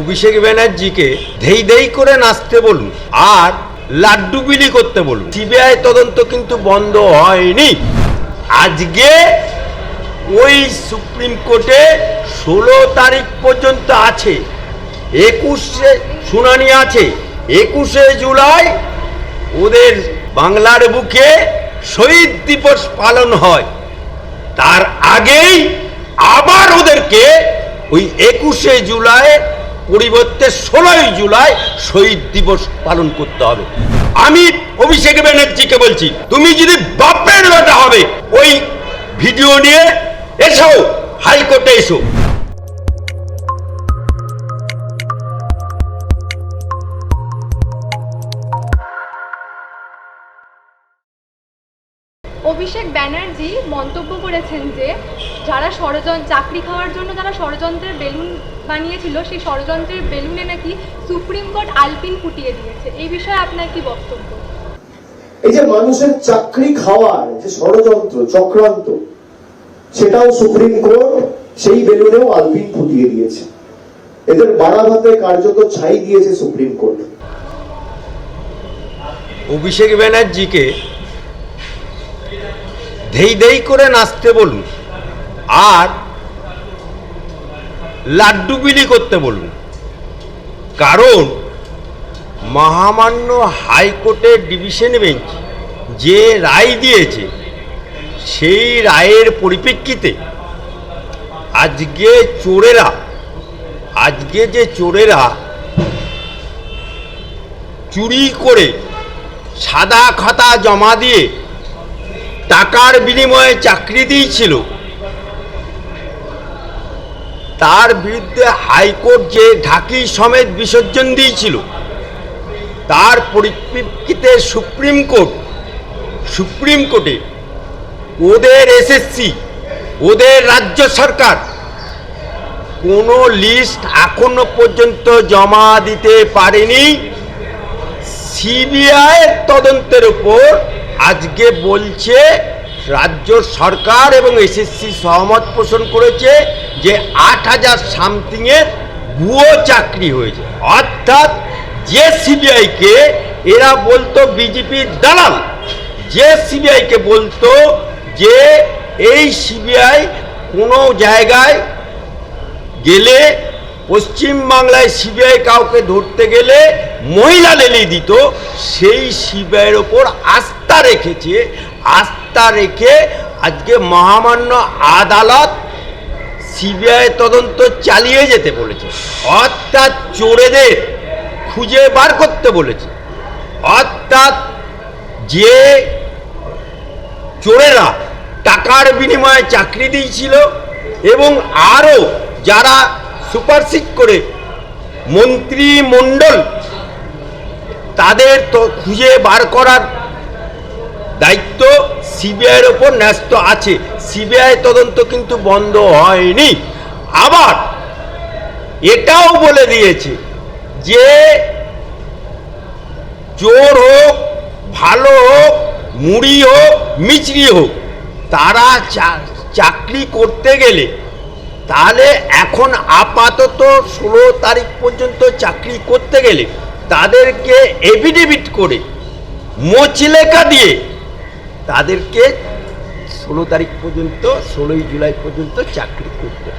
অভিষেক ব্যানার্জিকে ধেই ধেই করে নাচতে বলুন আর লাড্ডু বিলি করতে বলুন। সিবিআই তদন্ত কিন্তু বন্ধ হয়নি। আজকে ওই সুপ্রিম কোর্টে ষোলো তারিখ পর্যন্ত আছে, একুশে শুনানি আছে, একুশে জুলাই ওদের বাংলার বুকে শহীদ দিবস পালন হয়। তার আগেই আবার ওদেরকে ওই একুশে জুলাই পরিবর্তে ষোলোই জুলাই শহীদ দিবস পালন করতে হবে। আমি অভিষেক ব্যানার্জিকে বলছি, তুমি যদি বাপের বেটা হবে, ওই ভিডিও নিয়ে এসো, হাইকোর্টে এসো। অভিষেক ব্যানার্জি মন্তব্য করেছেন যে যারা ষড়যন্ত্র চাকরি খাওয়ার জন্য যারা ষড়যন্ত্রের বেলুন বানিয়েছিল সেই ষড়যন্ত্রের বেলুনে নাকি সুপ্রিম কোর্ট আলপিন ফুটিয়ে দিয়েছে। এই বিষয়ে আপনার কি বক্তব্য? এই যে মানুষের চাকরি খাওয়ার যে ষড়যন্ত্র চক্রান্ত সেটাও সুপ্রিম কোর্ট সেই বেলুনেও আলপিন ফুটিয়ে দিয়েছে। এদের বাড়াভাতে কার্যত ছাই দিয়েছে সুপ্রিম কোর্ট। অভিষেক ব্যানার্জিকে ধেই ধেই করে নাচতে বলুন। আর লাড্ডু বিলি করতে বলুন কারণ মহামান্য হাইকোর্টের ডিভিশন বেঞ্চ যে রায় দিয়েছে, সেই রায়ের পরিপ্রেক্ষিতে আজকে চোরেরা, আজকে যে চোরেরা চুরি করে সাদা খাতা জমা দিয়ে টাকার বিনিময়ে চাকরি দিয়েছিল তার বিরুদ্ধে হাইকোর্ট যে ঢাকি সমেত বিসর্জন দিয়েছিল, তার পরিপ্রেক্ষিতে সুপ্রিম কোর্ট, সুপ্রিম কোর্টে ওদের এসএসসি, ওদের রাজ্য সরকার কোনো লিস্ট এখনও পর্যন্ত জমা দিতে পারেনি। সিবিআই তদন্তের উপর আজকে বলছে, রাজ্য সরকার এবং এসএসসি সহমত পোষণ করেছে। যে আট হাজার সামথিংয়ের ভুয়ো চাকরি হয়েছে। অর্থাৎ যে সিবিআইকে এরা বলতো বিজেপির দালাল, যে সিবিআইকে বলতো যে এই সিবিআই কোনো জায়গায় গেলে পশ্চিম বাংলায় সিবিআই কাউকে ধরতে গেলে মহিলা লেলি দিত, সেই সিবিআইয়ের ওপর আস্থা রেখেছে। আস্থা রেখে আজকে মহামান্য আদালত সিবিআই তদন্ত চালিয়ে যেতে বলেছে। অর্থাৎ চোরেদের খুঁজে বার করতে বলেছে। অর্থাৎ যে চোরেরা টাকার বিনিময়ে চাকরি দিয়েছিল এবং আরও যারা সুপারসিট করে মন্ত্রিমণ্ডল তাদের তো খুঁজে বার করার দায়িত্ব সিবিআইয়ের ওপর ন্যস্ত আছে। সিবিআই তদন্ত কিন্তু বন্ধ হয়নি। আবার এটাও বলে দিয়েছে যে চোর হোক, ভালো হোক, মুড়ি হোক মিচড়ি হোক, তারা চাকরি করতে গেলে তাহলে এখন আপাতত ষোলো তারিখ পর্যন্ত চাকরি করতে গেলে তাদেরকে এফিডেভিট করে মোচলেখা দিয়ে তাদেরকে ষোলো তারিখ পর্যন্ত, ষোলোই জুলাই পর্যন্ত চাকরি করতে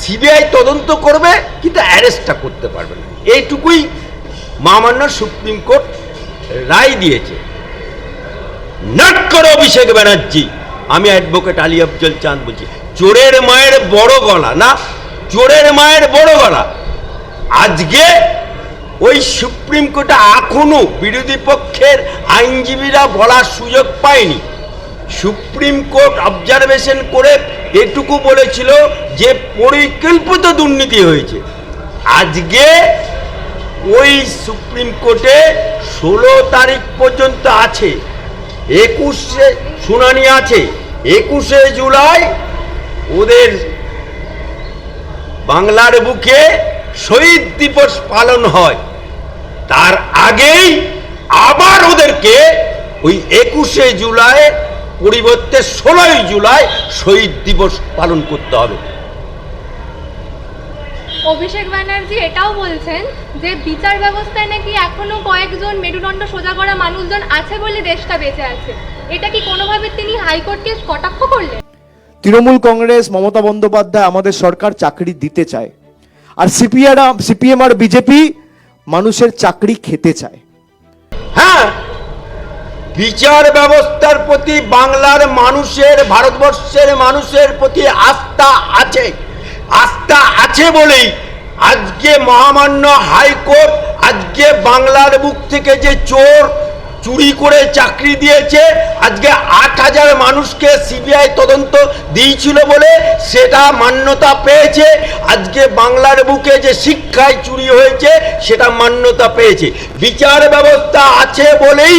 সিবিআই তদন্ত করবে, কিন্তু অ্যারেস্টটা করতে পারবে না। এইটুকুই মহামান্য সুপ্রিম কোর্ট রায় দিয়েছে। নাট করো অভিষেক ব্যানার্জি, আমি অ্যাডভোকেট আলী আফজল চাঁদ বলছি, চোরের মায়ের বড় গলা না, চোরের মায়ের বড় গলা। আজকে ওই সুপ্রিম কোর্টে এখনও বিরোধী পক্ষের আইনজীবীরা বলার সুযোগ পায়নি। সুপ্রিম কোর্ট অবজারভেশন করে এটুকু বলেছিল যে পরিকল্পিত দুর্নীতি হয়েছে। আজকে ওই সুপ্রিম কোর্টে ষোলো তারিখ পর্যন্ত আছে, একুশে শুনানি আছে, একুশে জুলাই ওদের বাংলার বুকে শহীদ দিবস পালন হয়। তার আগেই আবার ওদেরকে ওই একুশে জুলাই পরিবর্তে ষোলোই জুলাই শহীদ দিবস পালন করতে হবে। অভিষেক ব্যানার্জি এটাও বলছেন যে বিচার ব্যবস্থায় নাকি এখনও কয়েকজন মেরুদণ্ড সোজা করা মানুষজন আছে বলে দেশটা বেঁচে আছে। এটা কি কোনোভাবে তিনি হাইকোর্টকে কটাক্ষ করলেন? তৃণমূল কংগ্রেস মমতা বন্দ্যোপাধ্যায় আমাদের সরকার চাকরি দিতে চায়। আর সিপিআর সিপিএম আর বিজেপি মানুষের চাকরি খেতে চায়। হ্যাঁ বিচার ব্যবস্থার প্রতি বাংলার মানুষের, ভারতবর্ষের মানুষের প্রতি আস্থা আছে। আস্থা আছে বলেই আজকে মহামান্য হাইকোর্ট আজকে বাংলার বুক থেকে যে চোর চুরি করে চাকরি দিয়েছে, আজকে আট হাজার মানুষকে সিবিআই তদন্ত দিয়েছিল বলে সেটা মান্যতা পেয়েছে। আজকে বাংলার বুকে যে শিক্ষায় চুরি হয়েছে, সেটা মান্যতা পেয়েছে। বিচার ব্যবস্থা আছে বলেই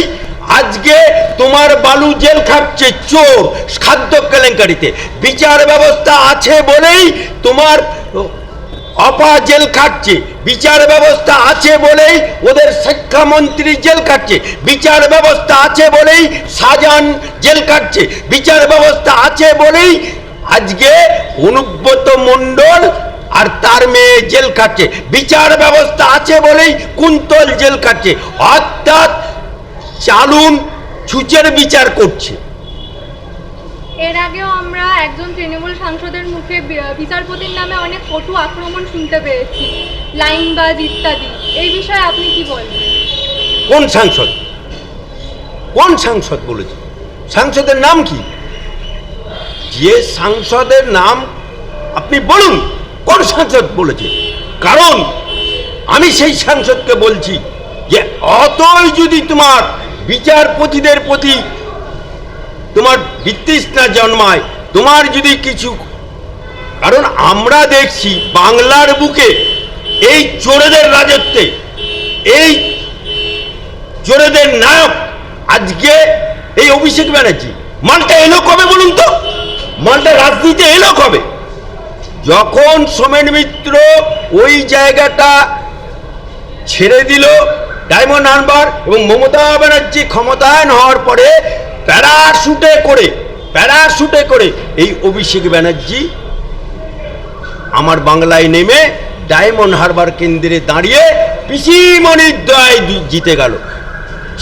আজকে তোমার বালু জেল খাটছে চোর খাদ্য কেলেঙ্কারিতে। বিচার ব্যবস্থা আছে বলেই তোমার অপা জেল খাটছে। বিচার ব্যবস্থা আছে বলেই ওদের শিক্ষামন্ত্রী জেল খাটছে। বিচার ব্যবস্থা আছে বলেই সাজান জেল কাটছে বিচার ব্যবস্থা আছে বলেই আজকে অনুব্রত মণ্ডল আর তার মেয়ে জেল কাটছে বিচার ব্যবস্থা আছে বলেই কুন্তল জেল কাটছে অর্থাৎ চালুন ছুচের বিচার করছে। এর আগেও আমরা একজন তৃণমূল সাংসদের মুখে বিচারপতির নামে অনেক কটু আক্রমণ শুনতে পেয়েছি লাইনবাজ ইত্যাদি। এই বিষয়ে আপনি কি বলবেন? কোন সাংসদ? কোন সাংসদ বলেছে? সাংসদের নাম কি? যে সাংসদের নাম আপনি বলুন কোন সাংসদ বলেছে? কারণ আমি সেই সাংসদকে বলছি যে অতই যদি তোমার বিচারপতিদের প্রতি তোমার বিতৃষ্ণা জন্মায়। তোমার যদি কিছু, কারণ আমরা দেখছি বাংলার বুকে এই চোরেদের রাজত্বে, এই চোরেদের নায়ক আজকে এই অভিষেক ব্যানার্জি। মালটা এলো কবে বলুন তো? মালটা রাজনীতি এলো কবে? যখন সোমেন মিত্র ওই জায়গাটা ছেড়ে দিল ডায়মন্ড হারবার এবং মমতা ব্যানার্জি ক্ষমতায়ন হওয়ার পরে প্যারাশুটে করে প্যারাশুটে করে এই অভিষেক ব্যানার্জি আমার বাংলায় নেমে ডায়মন্ড হারবার কেন্দ্রে দাঁড়িয়ে পিসিমণির দয় জিতে গেল।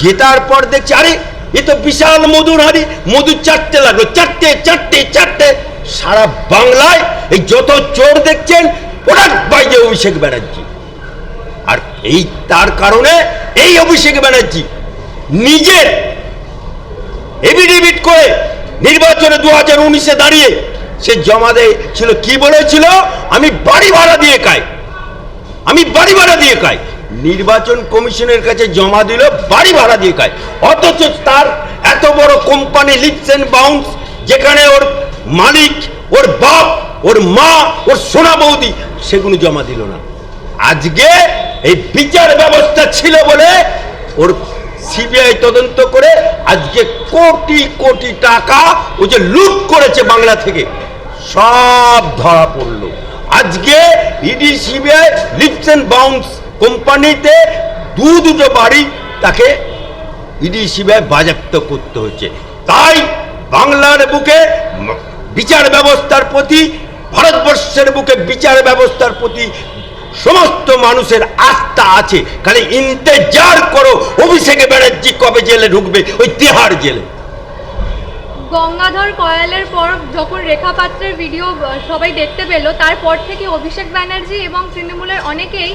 জেতার পর দেখছি, আরে, এ তো বিশাল মধুর হারি মধু চারটে লাগল, চারটে চারটে চারটে। সারা বাংলায় এই যত চোর দেখছেন প্রোডাক্ট বাইজে অভিষেক ব্যানার্জি। আর এই তার কারণে এই অভিষেক ব্যানার্জি নিজের এভিডেভিট করে নির্বাচনে দু হাজার উনিশে দাঁড়িয়ে সে জমা ছিল কি বলেছিল আমি বাড়ি ভাড়া দিয়ে খাই। আমি বাড়ি ভাড়া দিয়ে খাই। নির্বাচন কমিশনের কাছে জমা দিল, বাড়ি ভাড়া দিয়ে খায় অথচ তার এত বড় কোম্পানি লিপস অ্যান্ড বাউন্স, যেখানে ওর মালিক, ওর বাপ, ওর মা, ওর সোনা বৌদি, সেগুলো জমা দিল না। আজকে এই বিচার ব্যবস্থা ছিল বলে ওর সিবিআই তদন্ত করে আজকে কোটি কোটি টাকা ও যে লুট করেছে বাংলা থেকে, সব ধরা পড়ল। আজকে ED, CBI, Leaps and Bounds কোম্পানিতে দু দুটো বাড়ি তাকে ইডি, সিবিআই বাজেয়াপ্ত করতে হচ্ছে তাই বাংলার বুকে বিচার ব্যবস্থার প্রতি, ভারতবর্ষের বুকে বিচার ব্যবস্থার প্রতি সমস্ত মানুষের আস্থা আছে। খালি ইন্তেজার করো অভিষেক ব্যানার্জি কবে জেলে ঢুকবে? ওই তিহার জেলে। গঙ্গাধর কয়ালের পর যখন রেখা পাত্রের ভিডিও সবাই দেখতে পেল তারপর থেকে অভিষেক ব্যানার্জি এবং তৃণমূলের অনেকেই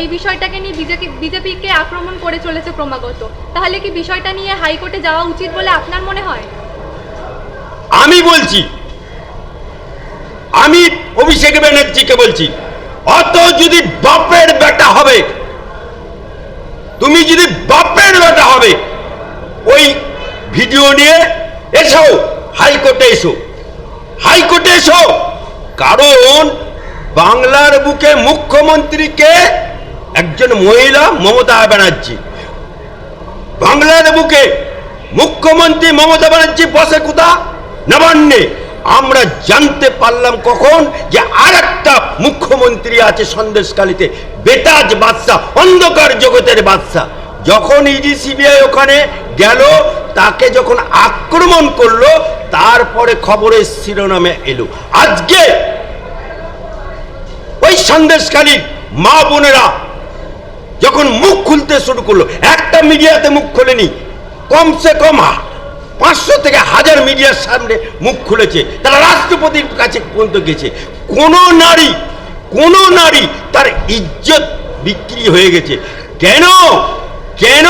এই বিষয়টাকে নিয়ে বিজেপি বিজেপিকে আক্রমণ করে চলেছে ক্রমাগত। তাহলে কি বিষয়টা নিয়ে হাইকোর্টে যাওয়া উচিত বলে আপনার মনে হয়? আমি বলছি আমি অভিষেক ব্যানার্জিকে বলছি অত যদি বাপের বেটা হবে, তুমি যদি বাপের বেটা হবে, ওই ভিডিও নিয়ে এসো, হাইকোর্টে এসো। হাইকোর্টে এসো, কারণ বাংলার বুকে মুখ্যমন্ত্রীকে একজন মহিলা মমতা ব্যানার্জি। বাংলার বুকে মুখ্যমন্ত্রী মমতা ব্যানার্জি বসে কোথা নবান্নে। আমরা জানতে পারলাম কখন যে আর একটা মুখ্যমন্ত্রী আছে সন্দেশকালীতে বেতাজ বাদশা অন্ধকার জগতের বাদশা যখন ইডি সিবিআই ওখানে গেল, তাকে যখন আক্রমণ করল, তারপরে খবরের শিরোনামে এলো। আজকে ওই সন্দেশকালীর মা বোনেরা যখন মুখ খুলতে শুরু করল, একটা মিডিয়াতে মুখ খোলেনি, কমসে কম পাঁচশো থেকে হাজার মিডিয়ার সামনে মুখ খুলেছে। তারা রাষ্ট্রপতির কাছে পর্যন্ত গেছে। কোনো নারী কোনো নারী তার ইজ্জত বিক্রি হয়ে গেছে। কেন? কেন?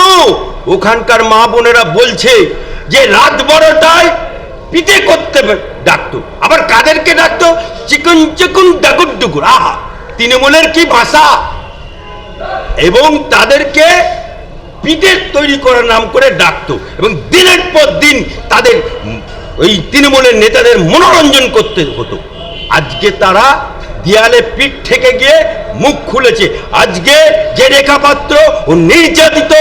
ওখানকার মা বোনেরা বলছে যে রাত বড়টায় পিঠে করতে ডাকতো। আবার কাদেরকে ডাকতো? চিকন চিকন ডাকুর ডুকুর। আহা! তৃণমূলের কি ভাষা? এবং তাদেরকে পিঠের তৈরি করার নাম করে ডাকতো। এবং দিনের পর দিন তাদের, ওই তৃণমূলের নেতাদের মনোরঞ্জন করতে হতো। আজকে তারা দেয়ালে পিঠ থেকে গিয়ে মুখ খুলেছে। আজকে যে রেখাপাত্র ও নির্যাতিত,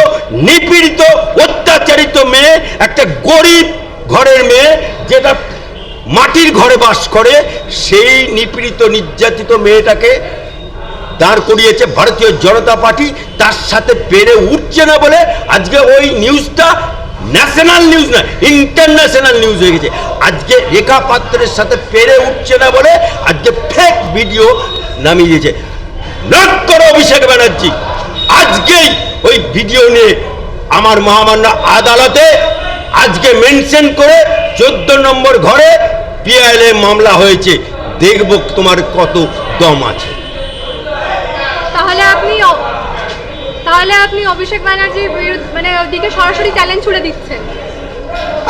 নিপীড়িত, অত্যাচারিত মেয়ে, একটা গরিব ঘরের মেয়ে, যেটা মাটির ঘরে বাস করে, সেই নিপীড়িত, নির্যাতিত মেয়েটাকে দাঁড় করিয়েছে ভারতীয় জনতা পার্টি। তার সাথে পেরে উঠছে না বলে আজকে ওই নিউজটা ন্যাশনাল নিউজ না ইন্টারন্যাশনাল নিউজ হয়ে গেছে। আজকে রেখা পাত্রের সাথে পেরে উঠছে না বলে আজকে ফেক ভিডিও নামিয়ে দিয়েছে। নট করো অভিষেক ব্যানার্জি। আজকেই ওই ভিডিও নিয়ে আমার মহামান্য আদালতে আজকে মেনশন করে চোদ্দ নম্বর ঘরে পিআইএল মামলা হয়েছে। দেখব তোমার কত দম আছে তাহলে আপনি অ- তাহলে আপনি অভিষেক ব্যানার্জির বিরুদ্ধে মানে ওদিকে সরাসরি চ্যালেঞ্জ ছুড়ে দিচ্ছেন।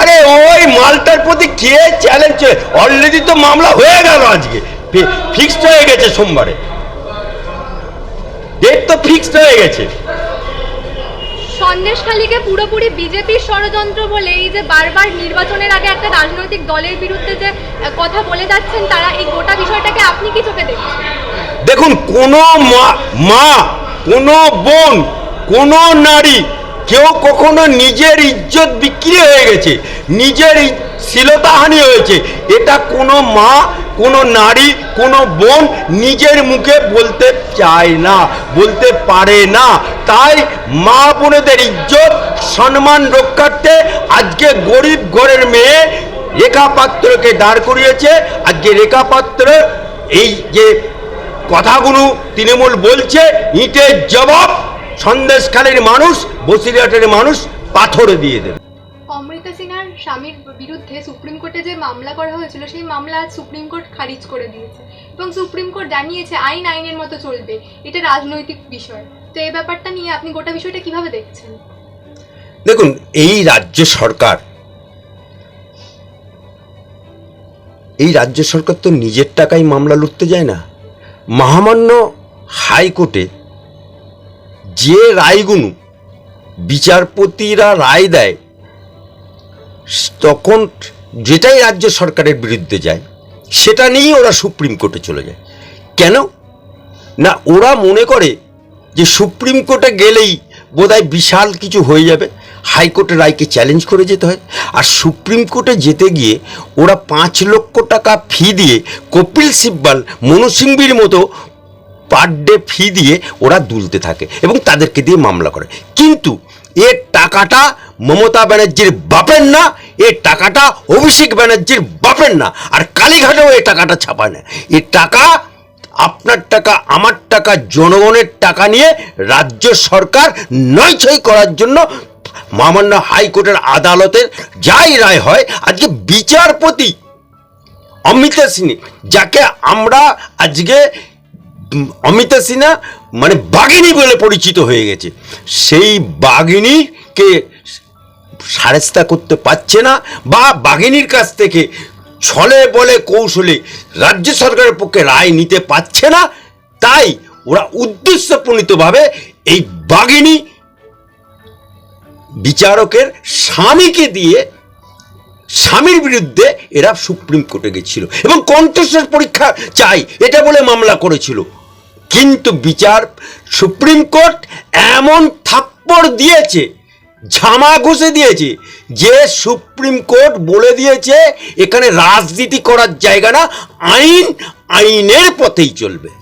আরে ওই মালটার প্রতি কে চ্যালেঞ্জ অলরেডি তো মামলা হয়ে গেল আজকে। ফিক্সড হয়ে গেছে সোমবারে। ডেট তো ফিক্সড হয়ে গেছে। সন্দেশখালীকে পুরোপুরি বিজেপির ষড়যন্ত্র বলে এই যে বারবার নির্বাচনের আগে একটা রাজনৈতিক দলের বিরুদ্ধে যে কথা বলে যাচ্ছেন তারা এই গোটা বিষয়টাকে আপনি কি চোখে দেখছেন? দেখুন কোনো মা মা কোনো বোন, কোনো নারী কেউ কখনো নিজের ইজ্জত বিক্রি হয়ে গেছে, নিজের শ্লীলতাহানি হয়েছে। এটা কোনো মা, কোনো নারী, কোনো বোন নিজের মুখে বলতে চায় না, বলতে পারে না। তাই মা বোনেদের ইজ্জত, সম্মান রক্ষার্থে আজকে গরিব ঘরের মেয়ে রেখা পাত্রকে দাঁড় করিয়েছে। আজকে রেখা পাত্র এই যে কথাগুলো তৃণমূল বলছে ইটের জবাব সন্দেশখালীর মানুষ বসিরহাটের মানুষ পাথরে দিয়ে দেবে। অমৃতা সিনহার স্বামীর বিরুদ্ধে সুপ্রিম কোর্টে যে মামলা করা হয়েছিল সেই মামলা আজ সুপ্রিম কোর্ট খারিজ করে দিয়েছে এবং সুপ্রিম কোর্ট জানিয়েছে আইন আইনের মতো চলবে। এটা রাজনৈতিক বিষয়। তো এই ব্যাপারটা নিয়ে আপনি গোটা বিষয়টা কীভাবে দেখছেন? দেখুন এই রাজ্য সরকার এই রাজ্য সরকার তো নিজের টাকায় মামলা লুটতে যায় না। মহামান্য হাইকোর্টে যে রায়গুলো বিচারপতিরা রায় দেয়, তখন যেটাই রাজ্য সরকারের বিরুদ্ধে যায়, সেটা নিয়েই ওরা সুপ্রিম কোর্টে চলে যায়। কেন? না, ওরা মনে করে যে সুপ্রিম কোর্টে গেলেই বোধহয় বিশাল কিছু হয়ে যাবে। হাইকোর্টের রায়কে চ্যালেঞ্জ করে যেতে হয়। আর সুপ্রিম কোর্টে যেতে গিয়ে ওরা পাঁচ লক্ষ টাকা ফি দিয়ে কপিল সিব্বাল, মনু সিংবির মতো পার ডে ফি দিয়ে ওরা দুলতে থাকে এবং তাদেরকে দিয়ে মামলা করে। কিন্তু এর টাকাটা মমতা ব্যানার্জির বাপের না এর টাকাটা অভিষেক ব্যানার্জির বাপের না, আর কালীঘাটেও এ টাকাটা ছাপায় না। এ টাকা আপনার টাকা, আমার টাকা, জনগণের টাকা নিয়ে রাজ্য সরকার নয়ছয় করার জন্য মামান্য হাইকোর্টের আদালতের যাই রায় হয়, আজকে বিচারপতি অমিতা সিনহা, যাকে আমরা আজকে অমিতা সিনহা মানে বাঘিনী বলে পরিচিত হয়ে গেছে। সেই বাঘিনীকে সারেস্তা করতে পারছে না বা বাঘিনীর কাছ থেকে ছলে বলে কৌশলে রাজ্য সরকারের পক্ষে রায় নিতে পারছে না, তাই ওরা উদ্দেশ্যপ্রণীতভাবে এই বাঘিনী বিচারকের স্বামীকে দিয়ে স্বামীর বিরুদ্ধে এরা সুপ্রিম কোর্টে গেছিল। এবং কণ্ঠস্বর পরীক্ষা চাই, এটা বলে মামলা করেছিল। কিন্তু বিচার, সুপ্রিম কোর্ট এমন থাপ্পড় দিয়েছে, ঝামা ঘষে দিয়েছে, যে সুপ্রিম কোর্ট বলে দিয়েছে, এখানে রাজনীতি করার জায়গা না, আইন, আইনের পথেই চলবে।